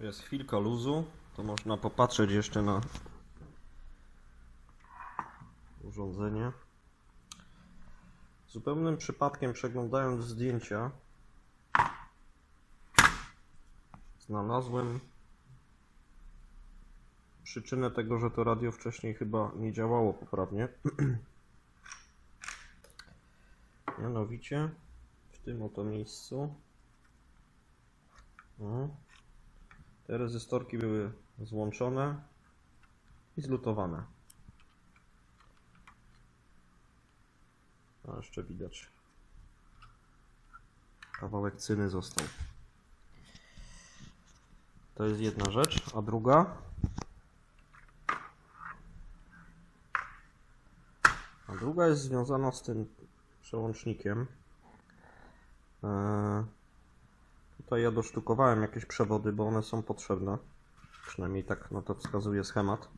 Jest chwilka luzu, to można popatrzeć jeszcze na urządzenie. Zupełnym przypadkiem przeglądając zdjęcia znalazłem przyczynę tego, że to radio wcześniej chyba nie działało poprawnie. Mianowicie w tym oto miejscu te rezystorki były złączone i zlutowane. A jeszcze widać. Kawałek cyny został. To jest jedna rzecz, a druga. A druga jest związana z tym przełącznikiem. Eee, Tutaj ja dosztukowałem jakieś przewody, bo one są potrzebne. Przynajmniej tak na to wskazuje schemat.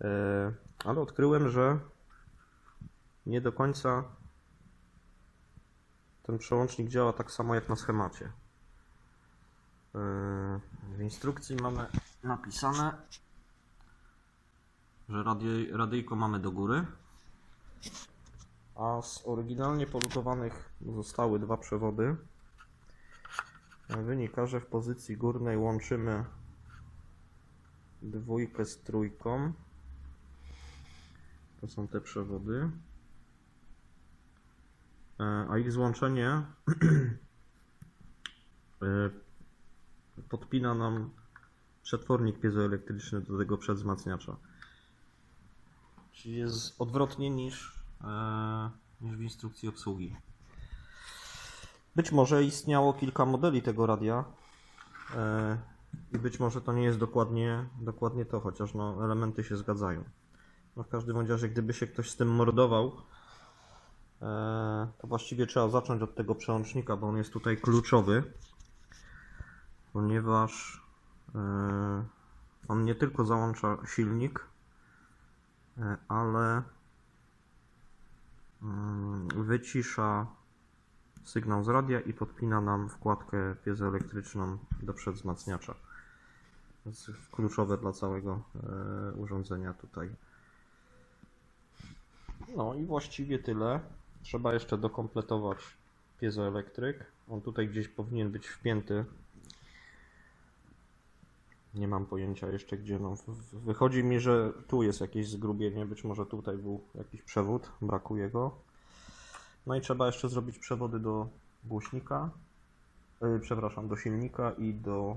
Eee, Ale odkryłem, że nie do końca ten przełącznik działa tak samo jak na schemacie. Eee, W instrukcji mamy napisane, że radyjko mamy do góry, a z oryginalnie polutowanych zostały dwa przewody. Wynika, że w pozycji górnej łączymy dwójkę z trójką. To są te przewody. E, A ich złączenie e, podpina nam przetwornik piezoelektryczny do tego przedwzmacniacza. Czyli jest odwrotnie niż, e, niż w instrukcji obsługi. Być może istniało kilka modeli tego radia e, i być może to nie jest dokładnie, dokładnie to, chociaż no, elementy się zgadzają. No w każdym razie, gdyby się ktoś z tym mordował, e, to właściwie trzeba zacząć od tego przełącznika, bo on jest tutaj kluczowy, ponieważ e, on nie tylko załącza silnik, ale mm, wycisza sygnał z radia i podpina nam wkładkę piezoelektryczną do przedwzmacniacza. To jest kluczowe dla całego e, urządzenia tutaj. No i właściwie tyle. Trzeba jeszcze dokompletować piezoelektryk. On tutaj gdzieś powinien być wpięty. Nie mam pojęcia jeszcze gdzie. No, wychodzi mi, że tu jest jakieś zgrubienie. Być może tutaj był jakiś przewód. Brakuje go. No i trzeba jeszcze zrobić przewody do głośnika, yy, przepraszam, do silnika i do,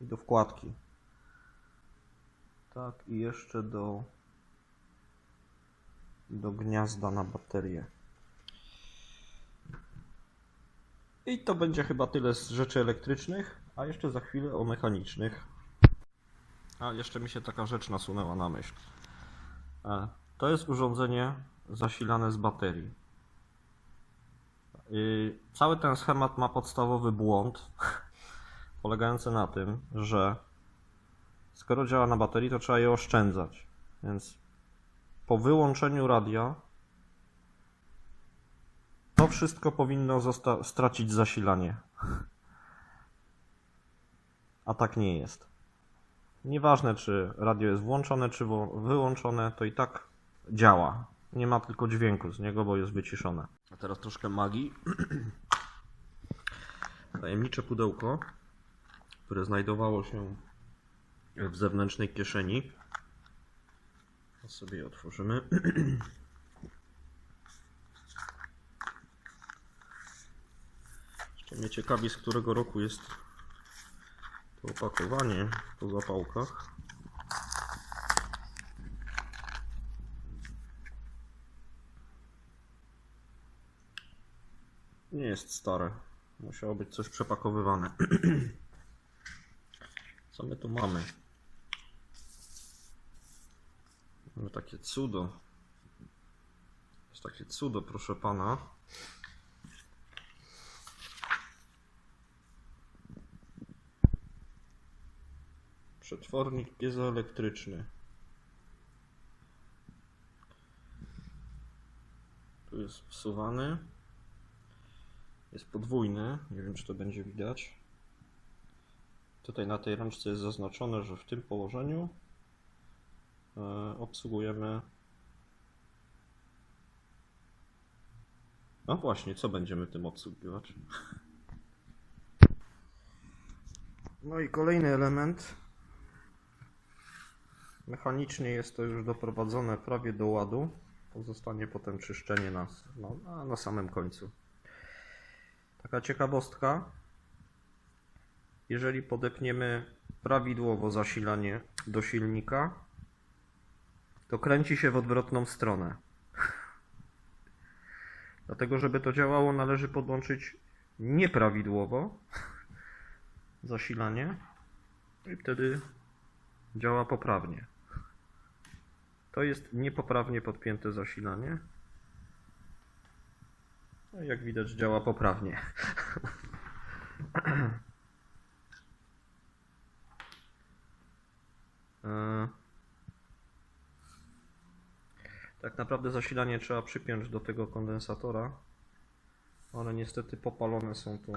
i do wkładki. Tak, i jeszcze do, do gniazda na baterię. I to będzie chyba tyle z rzeczy elektrycznych, a jeszcze za chwilę o mechanicznych. A jeszcze mi się taka rzecz nasunęła na myśl. E, To jest urządzenie zasilane z baterii. Cały ten schemat ma podstawowy błąd, polegający na tym, że skoro działa na baterii, to trzeba je oszczędzać. Więc po wyłączeniu radia to wszystko powinno stracić zasilanie. A tak nie jest. Nieważne, czy radio jest włączone, czy wyłączone, to i tak działa. Nie ma tylko dźwięku z niego, bo jest wyciszone. A teraz troszkę magii. Tajemnicze pudełko, które znajdowało się w zewnętrznej kieszeni. To sobie je otworzymy. Jeszcze mnie ciekawi, z którego roku jest to opakowanie po zapałkach. Nie jest stare. Musiało być coś przepakowywane. Co my tu mamy? Mamy takie cudo. Jest takie cudo, proszę pana. Przetwornik piezoelektryczny. Tu jest wsuwany. Jest podwójny. Nie wiem, czy to będzie widać. Tutaj na tej rączce jest zaznaczone, że w tym położeniu e, obsługujemy. No właśnie, co będziemy tym obsługiwać? No i kolejny element. Mechanicznie jest to już doprowadzone prawie do ładu. Pozostanie potem czyszczenie na, no, na samym końcu. Taka ciekawostka. Jeżeli podepniemy prawidłowo zasilanie do silnika, to kręci się w odwrotną stronę. Dlatego, żeby to działało, należy podłączyć nieprawidłowo zasilanie i wtedy działa poprawnie. To jest niepoprawnie podpięte zasilanie. No jak widać działa poprawnie. E, Tak naprawdę zasilanie trzeba przypiąć do tego kondensatora, ale niestety popalone są tu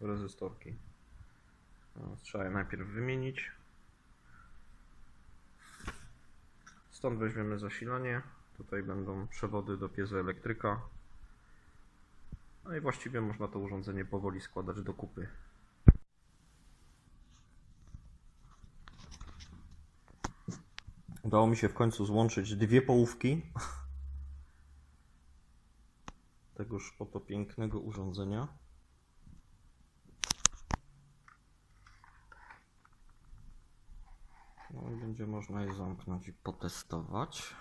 rezystorki. No, Trzeba je najpierw wymienić. Stąd weźmiemy zasilanie. Tutaj będą przewody do piezoelektryka. No i właściwie można to urządzenie powoli składać do kupy. Udało mi się w końcu złączyć dwie połówki tegoż oto pięknego urządzenia. No i będzie można je zamknąć i potestować.